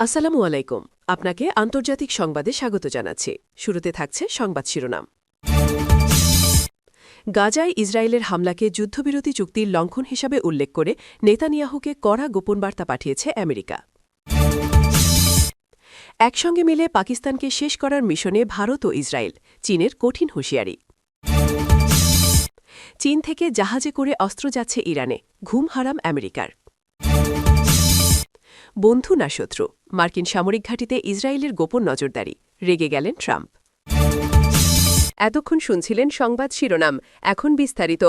আসসালামু আলাইকুম। আপনাকে আন্তর্জাতিক সংবাদে স্বাগত জানাচ্ছি। শুরুতে থাকছে সংবাদ শিরোনাম। গাজায় ইসরায়েলের হামলাকে যুদ্ধবিরতি চুক্তির লঙ্ঘন হিসাবে উল্লেখ করে নেতানিয়াহুকে কড়া গোপন বার্তা পাঠিয়েছে আমেরিকা। একসঙ্গে মিলে পাকিস্তানকে শেষ করার মিশনে ভারত ও ইসরায়েল, চীনের কঠিন হুঁশিয়ারি। চীন থেকে জাহাজে করে অস্ত্র যাচ্ছে ইরানে, ঘুম হারাম আমেরিকার। বন্ধু না শত্রু, মার্কিন সামরিক ঘাঁটিতে ইসরায়েলের গোপন নজরদারি, রেগে গেলেন ট্রাম্প। এতক্ষণ শুনছিলেন সংবাদ শিরোনাম, এখন বিস্তারিত।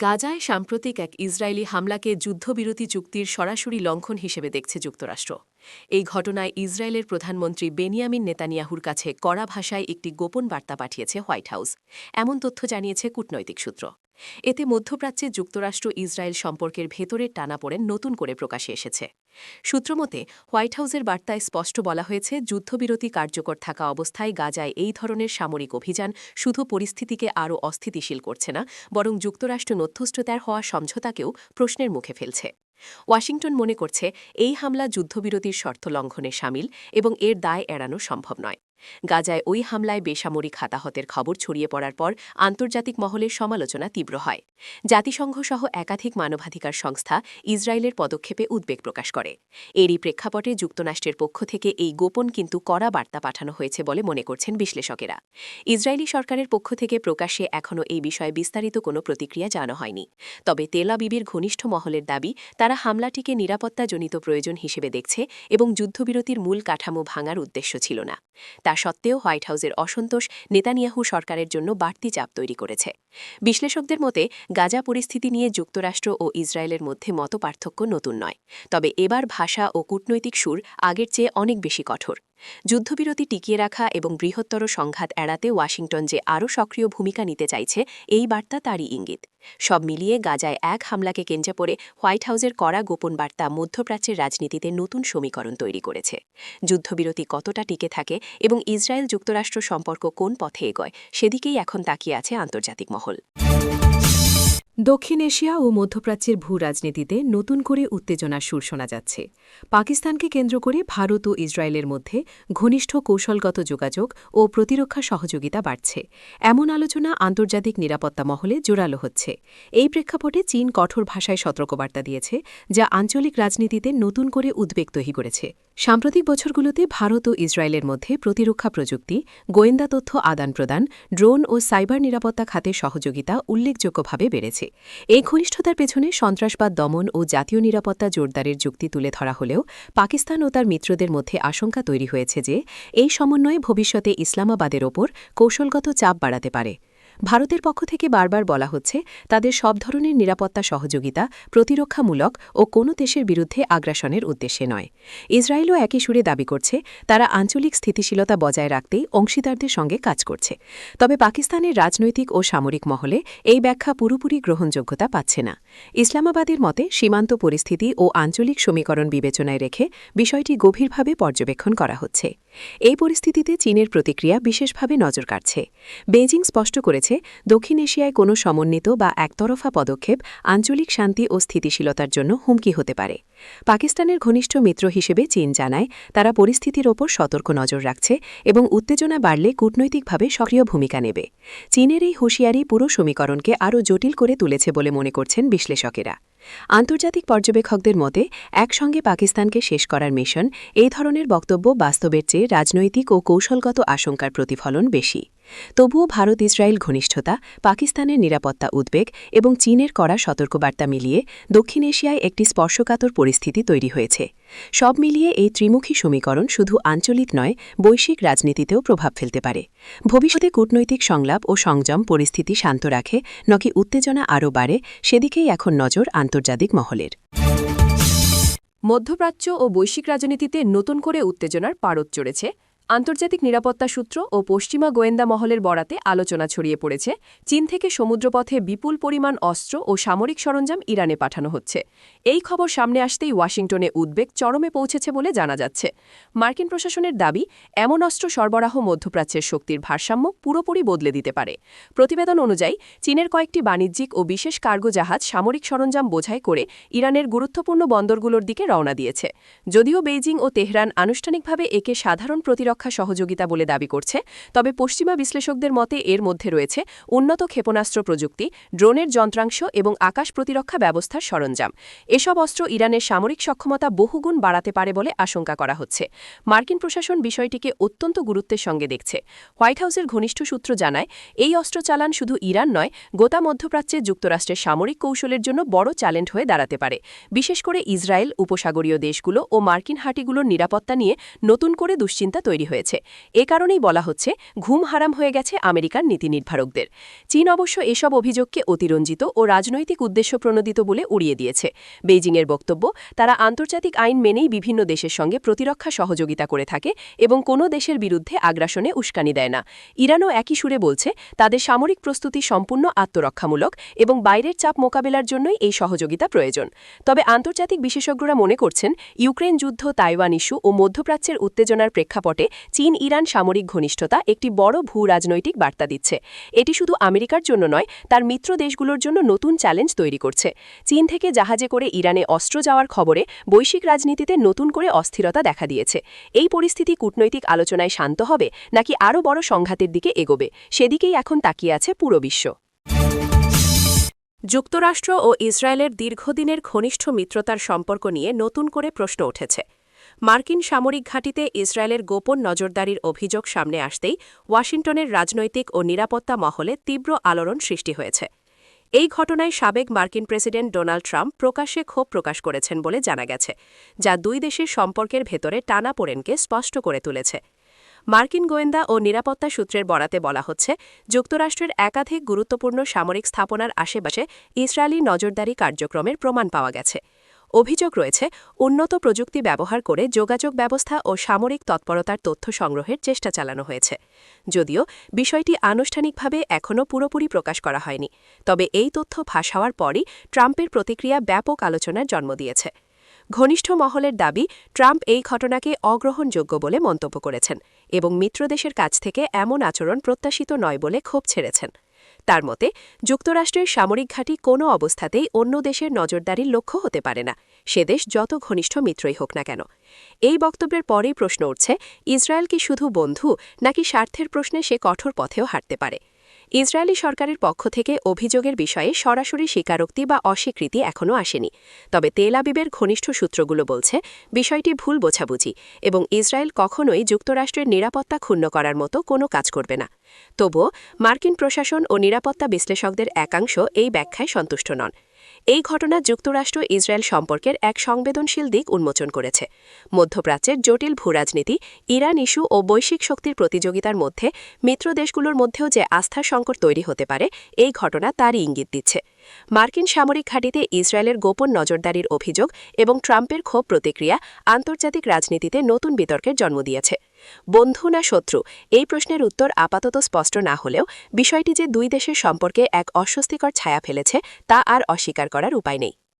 গাজায় সাম্প্রতিক এক ইসরায়েলি হামলাকে যুদ্ধবিরতি চুক্তির সরাসরি লঙ্ঘন হিসেবে দেখছে যুক্তরাষ্ট্র। এই ঘটনায় ইসরায়েলের প্রধানমন্ত্রী বেনিয়ামিন নেতানিয়াহুর কাছে কড়া ভাষায় একটি গোপন বার্তা পাঠিয়েছে হোয়াইট হাউস। এমন তথ্য জানিয়েছে কূটনৈতিক সূত্র। এতে মধ্যপ্রাচ্যে যুক্তরাষ্ট্র ইসরায়েল সম্পর্কের ভেতরের টানাপোড়েন নতুন করে প্রকাশে এসেছে। সূত্রমতে হোয়াইট হাউসের বার্তায় স্পষ্ট বলা হয়েছে, যুদ্ধবিরতি কার্যকর থাকা অবস্থায় গাজায় এই ধরনের সামরিক অভিযান শুধু পরিস্থিতিকে আরও অস্থিতিশীল করছে না, বরং যুক্তরাষ্ট্র নথ্যস্থতার হওয়া সমঝোতাকেও প্রশ্নের মুখে ফেলছে। ওয়াশিংটন মনে করছে, এই হামলা যুদ্ধবিরতির শর্ত লঙ্ঘনে সামিল এবং এর দায় এড়ানো সম্ভব নয়। গাজায় ওই হামলায় বেসামরিক হাতাহতের খবর ছড়িয়ে পড়ার পর আন্তর্জাতিক মহলের সমালোচনা তীব্র হয়। জাতিসংঘ সহ একাধিক মানবাধিকার সংস্থা ইসরায়েলের পদক্ষেপে উদ্বেগ প্রকাশ করে। এরই প্রেক্ষাপটে যুক্তরাষ্ট্রের পক্ষ থেকে এই গোপন কিন্তু কড়া বার্তা পাঠানো হয়েছে বলে মনে করছেন বিশ্লেষকেরা। ইসরায়েলি সরকারের পক্ষ থেকে প্রকাশ্যে এখনও এই বিষয়ে বিস্তারিত কোনো প্রতিক্রিয়া জানা হয়নি। তবে তেলাবিবির ঘনিষ্ঠ মহলের দাবি, তারা হামলাটিকে নিরাপত্তাজনিত প্রয়োজন হিসেবে দেখছে এবং যুদ্ধবিরতির মূল কাঠামো ভাঙার উদ্দেশ্য ছিল না। তা সত্ত্বেও হোয়াইট হাউসের অসন্তোষ নেতানিয়াহু সরকারের জন্য বাড়তি চাপ তৈরি করেছে। বিশ্লেষকদের মতে, গাজা পরিস্থিতি নিয়ে যুক্তরাষ্ট্র ও ইসরায়েলের মধ্যে মতপার্থক্য নতুন নয়। তবে এবার ভাষা ও কূটনৈতিক সুর আগের চেয়ে অনেক বেশি কঠোর। যুদ্ধবিরতি টিকিয়ে রাখা এবং বৃহত্তর সংঘাত এড়াতে ওয়াশিংটন যে আরও সক্রিয় ভূমিকা নিতে চাইছে, এই বার্তা তারই ইঙ্গিত। সব মিলিয়ে গাজায় এক হামলাকে কেন্দ্রে পড়ে হোয়াইট হাউসের কড়া গোপন বার্তা মধ্যপ্রাচ্যের রাজনীতিতে নতুন সমীকরণ তৈরি করেছে। যুদ্ধবিরতি কতটা টিকে থাকে এবং ইসরায়েল যুক্তরাষ্ট্র সম্পর্ক কোন পথে এগোয়, সেদিকেই এখন তাকিয়ে আছে আন্তর্জাতিক মহল। দক্ষিণ এশিয়া ও মধ্যপ্রাচ্যের ভূ রাজনীতিতে নতুন করে উত্তেজনার সুর শোনা যাচ্ছে। পাকিস্তানকে কেন্দ্র করে ভারত ও ইসরায়েলের মধ্যে ঘনিষ্ঠ কৌশলগত যোগাযোগ ও প্রতিরক্ষা সহযোগিতা বাড়ছে। এমন আলোচনা আন্তর্জাতিক নিরাপত্তা মহলে জোরালো হচ্ছে। এই প্রেক্ষাপটে চীন কঠোর ভাষায় সতর্কবার্তা দিয়েছে, যা আঞ্চলিক রাজনীতিতে নতুন করে উদ্বেগ তৈরি করেছে। সাম্প্রতিক বছরগুলোতে ভারত ও ইসরায়েলের মধ্যে প্রতিরক্ষা প্রযুক্তি, গোয়েন্দা তথ্য আদান প্রদান, ড্রোন ও সাইবার নিরাপত্তা খাতে সহযোগিতা উল্লেখযোগ্যভাবে বেড়েছে। এই ঘনিষ্ঠতার পেছনে সন্ত্রাসবাদ, দমন ও জাতীয় নিরাপত্তা জোরদারের যুক্তি তুলে ধরা হলেও পাকিস্তান ও তার মিত্রদের মধ্যে আশঙ্কা তৈরি হয়েছে যে, এই সমন্বয়ে ভবিষ্যতে ইসলামাবাদের ওপর কৌশলগত চাপ বাড়াতে পারে। ভারতের পক্ষ থেকে বারবার বলা হচ্ছে, তাদের সব ধরনের নিরাপত্তা সহযোগিতা প্রতিরক্ষামূলক ও কোনো দেশের বিরুদ্ধে আগ্রাসনের উদ্দেশ্যে নয়। ইসরায়েলও একই সুরে দাবি করছে, তারা আঞ্চলিক স্থিতিশীলতা বজায় রাখতেই অংশীদারদের সঙ্গে কাজ করছে। তবে পাকিস্তানের রাজনৈতিক ও সামরিক মহলে এই ব্যাখ্যা পুরোপুরি গ্রহণযোগ্যতা পাচ্ছে না। ইসলামাবাদের মতে, সীমান্ত পরিস্থিতি ও আঞ্চলিক সমীকরণ বিবেচনায় রেখে বিষয়টি গভীরভাবে পর্যবেক্ষণ করা হচ্ছে। এই পরিস্থিতিতে চীনের প্রতিক্রিয়া বিশেষভাবে নজর কাটছে বেজিং স্পষ্ট করেছে, দক্ষিণ এশিয়ায় কোনো সমন্বিত বা একতরফা পদক্ষেপ আঞ্চলিক শান্তি ও স্থিতিশীলতার জন্য হুমকি হতে পারে। পাকিস্তানের ঘনিষ্ঠ মিত্র হিসেবে চীন জানায়, তারা পরিস্থিতির ওপর সতর্ক নজর রাখছে এবং উত্তেজনা বাড়লে কূটনৈতিকভাবে সক্রিয় ভূমিকা নেবে। চীনের এই হুঁশিয়ারি পুরো সমীকরণকে আরও জটিল করে তুলেছে বলে মনে করছেন বিশ্লেষকেরা। আন্তর্জাতিক পর্যবেক্ষকদের মতে, একসঙ্গে পাকিস্তানকে শেষ করার মিশন এই ধরনের বক্তব্য বাস্তবের চেয়ে রাজনৈতিক ও কৌশলগত আশঙ্কার প্রতিফলন বেশি। তবুও ভারত ইসরায়েল ঘনিষ্ঠতা, পাকিস্তানের নিরাপত্তা উদ্বেগ এবং চীনের করা সতর্কবার্তা মিলিয়ে দক্ষিণ এশিয়ায় একটি স্পর্শকাতর পরিস্থিতি তৈরি হয়েছে। সব মিলিয়ে এই ত্রিমুখী সমীকরণ শুধু আঞ্চলিক নয়, বৈশ্বিক রাজনীতিতেও প্রভাব ফেলতে পারে। ভবিষ্যতে কূটনৈতিক সংলাপ ও সংযম পরিস্থিতি শান্ত রাখে, নকি উত্তেজনা আরও বাড়ে, সেদিকেই এখন নজর আন্তর্জাতিক মহলের। মধ্যপ্রাচ্য ও বৈশ্বিক রাজনীতিতে নতুন করে উত্তেজনার পারদ চড়েছে আন্তর্জাতিক নিরাপত্তা সূত্র ও পশ্চিমা গোয়েন্দা মহলের বরাতে আলোচনা ছড়িয়ে পড়েছে। চীন থেকে সমুদ্রপথে বিপুল পরিমাণ অস্ত্র ও সামরিক সরঞ্জাম ইরানে পাঠানো হচ্ছে। এই খবর সামনে আসতেই ওয়াশিংটনে উদ্বেগ চরমে পৌঁছেছে বলে জানা যাচ্ছে। মার্কিন প্রশাসনের দাবি, এমন অস্ত্র সরবরাহ মধ্যপ্রাচ্যের শক্তির ভারসাম্য পুরোপুরি বদলে দিতে পারে। প্রতিবেদন অনুযায়ী, চীনের কয়েকটি বাণিজ্যিক ও বিশেষ কার্গো জাহাজ সামরিক সরঞ্জাম বোঝাই করে ইরানের গুরুত্বপূর্ণ বন্দরগুলোর দিকে রওনা দিয়েছে। যদিও বেইজিং ও তেহরান আনুষ্ঠানিকভাবে একে সাধারণ প্রতিরক্ষা সহযোগিতা বলে দাবি করছে। তবে পশ্চিমা বিশ্লেষকদের মতে এর মধ্যে রয়েছে উন্নত ক্ষেপণাস্ত্র প্রযুক্তি, ড্রোনের যন্ত্রাংশ এবং আকাশ প্রতিরক্ষা ব্যবস্থার সরঞ্জাম। এসব অস্ত্র ইরানের সামরিক সক্ষমতা বহুগুণ বাড়াতে পারে বলে আশঙ্কা করা হচ্ছে। মার্কিন প্রশাসন বিষয়টিকে অত্যন্ত গুরুত্বের সঙ্গে দেখছে। হোয়াইট হাউসের ঘনিষ্ঠ সূত্র জানায়, এই অস্ত্র চালান শুধু ইরান নয়, গোটা মধ্যপ্রাচ্যে যুক্তরাষ্ট্রের সামরিক কৌশলের জন্য বড় চ্যালেঞ্জ হয়ে দাঁড়াতে পারে। বিশেষ করে ইসরায়েল, উপসাগরীয় দেশগুলো ও মার্কিন হাটিগুলোর নিরাপত্তা নিয়ে নতুন করে দুশ্চিন্তা তৈরি হয়েছে। এ কারণেই বলা হচ্ছে, ঘুম হারাম হয়ে গেছে আমেরিকার নীতি নির্ধারকদের। চীন অবশ্য এসব অভিযোগকে অতিরঞ্জিত ও রাজনৈতিক উদ্দেশ্য প্রণোদিত বলে উড়িয়ে দিয়েছে। বেইজিংয়ের বক্তব্য, তারা আন্তর্জাতিক আইন মেনেই বিভিন্ন দেশের সঙ্গে প্রতিরক্ষা সহযোগিতা করে থাকে এবং কোনো দেশের বিরুদ্ধে আগ্রাসনে উস্কানি দেয় না। ইরানও একই সুরে বলছে, তাদের সামরিক প্রস্তুতি সম্পূর্ণ আত্মরক্ষামূলক এবং বাইরের চাপ মোকাবেলার জন্যই এই সহযোগিতা প্রয়োজন। তবে আন্তর্জাতিক বিশেষজ্ঞরা মনে করছেন, ইউক্রেন যুদ্ধ তাইওয়ান ইস্যু ও মধ্যপ্রাচ্যের উত্তেজনার প্রেক্ষাপটে চীন, ইরান সামরিক ঘনিষ্ঠতা একটি বড় ভূ রাজনৈতিক বার্তা দিচ্ছে। এটি শুধু আমেরিকার জন্য নয়, তার মিত্র দেশগুলোর জন্য নতুন চ্যালেঞ্জ তৈরি করছে। চীন থেকে জাহাজে করে ইরানে অস্ত্র যাওয়ার খবরে বৈশ্বিক রাজনীতিতে নতুন করে অস্থিরতা দেখা দিয়েছে। এই পরিস্থিতি কূটনৈতিক আলোচনায় শান্ত হবে নাকি আরও বড় সংঘাতের দিকে এগোবে, সেদিকেই এখন তাকিয়ে আছে পুরো বিশ্ব। যুক্তরাষ্ট্র ও ইসরায়েলের দীর্ঘদিনের ঘনিষ্ঠ মিত্রতার সম্পর্ক নিয়ে নতুন করে প্রশ্ন উঠেছে। মার্কিন সামরিক ঘাঁটিতে ইসরায়েলের গোপন নজরদারির অভিযোগ সামনে আসতেই ওয়াশিংটনের রাজনৈতিক ও নিরাপত্তা মহলে তীব্র আলোড়ন সৃষ্টি হয়েছে। এই ঘটনায় সাবেক মার্কিন প্রেসিডেন্ট ডোনাল্ড ট্রাম্প প্রকাশ্যে ক্ষোভ প্রকাশ করেছেন বলে জানা গেছে, যা দুই দেশের সম্পর্কের ভেতরে টানা টানাপোড়েনকে স্পষ্ট করে তুলেছে। মার্কিন গোয়েন্দা ও নিরাপত্তা সূত্রের বরাতে বলা হচ্ছে, যুক্তরাষ্ট্রের একাধিক গুরুত্বপূর্ণ সামরিক স্থাপনার আশেপাশে ইসরায়েলি নজরদারি কার্যক্রমের প্রমাণ পাওয়া গেছে। অভিযোগ রয়েছে, উন্নত প্রযুক্তি ব্যবহার করে যোগাযোগ ব্যবস্থা ও সামরিক তৎপরতার তথ্য সংগ্রহের চেষ্টা চালানো হয়েছে। যদিও, বিষয়টি আনুষ্ঠানিকভাবে এখনও পুরোপুরি প্রকাশ করা হয়নি। তবে এই তথ্য ফাঁস হওয়ার পরই ট্রাম্পের প্রতিক্রিয়া ব্যাপক আলোচনার জন্ম দিয়েছে। ঘনিষ্ঠ মহলের দাবি, ট্রাম্প এই ঘটনাকে অগ্রহণযোগ্য বলে মন্তব্য করেছেন এবং মিত্রদেশের কাছ থেকে এমন আচরণ প্রত্যাশিত নয় বলে ক্ষোভ ছেড়েছেন। তার মতে, যুক্তরাষ্ট্রের সামরিক ঘাঁটি কোনো অবস্থাতেই অন্য দেশের নজরদারির লক্ষ্য হতে পারে না। সে দেশ যত ঘনিষ্ঠ মিত্রই হোক না কেন। এই বক্তব্যের পরেই প্রশ্ন উঠছে, ইসরায়েল কি শুধু বন্ধু, নাকি স্বার্থের প্রশ্নে সে কঠোর পথেও হাঁটতে পারে? ইসরায়েলি সরকারের পক্ষ থেকে অভিযোগের বিষয়ে সরাসরি স্বীকারোক্তি বা অস্বীকৃতি এখনও আসেনি। তবে তেল আবিবের ঘনিষ্ঠ সূত্রগুলো বলছে, বিষয়টি ভুল বোঝাবুঝি এবং ইসরায়েল কখনোই যুক্তরাষ্ট্রের নিরাপত্তা ক্ষুণ্ণ করার মতো কোনো কাজ করবে না। তবুও মার্কিন প্রশাসন ও নিরাপত্তা বিশ্লেষকদের একাংশ এই ব্যাখ্যায় সন্তুষ্ট নন। এই ঘটনা যুক্তরাষ্ট্র ইসরায়েল সম্পর্কের এক সংবেদনশীল দিক উন্মোচন করেছে। মধ্যপ্রাচ্যের জটিল ভূরাজনীতি, ইরান ইস্যু ও বৈশ্বিক শক্তির প্রতিযোগিতার মধ্যে মিত্র দেশগুলোর মধ্যেও যে আস্থার সংকট তৈরি হতে পারে, এই ঘটনা তারই ইঙ্গিত দিচ্ছে। মার্কিন সামরিক ঘাঁটিতে ইসরায়েলের গোপন নজরদারির অভিযোগ এবং ট্রাম্পের ক্ষোভ প্রতিক্রিয়া আন্তর্জাতিক রাজনীতিতে নতুন বিতর্কের জন্ম দিয়েছে। বন্ধু না শত্রু? এই প্রশ্নের উত্তর আপাতত স্পষ্ট না হলেও বিষয়টি যে দুই দেশের সম্পর্কে এক অস্বস্তিকর ছায়া ফেলেছে, তা আর অস্বীকার করার উপায় নেই।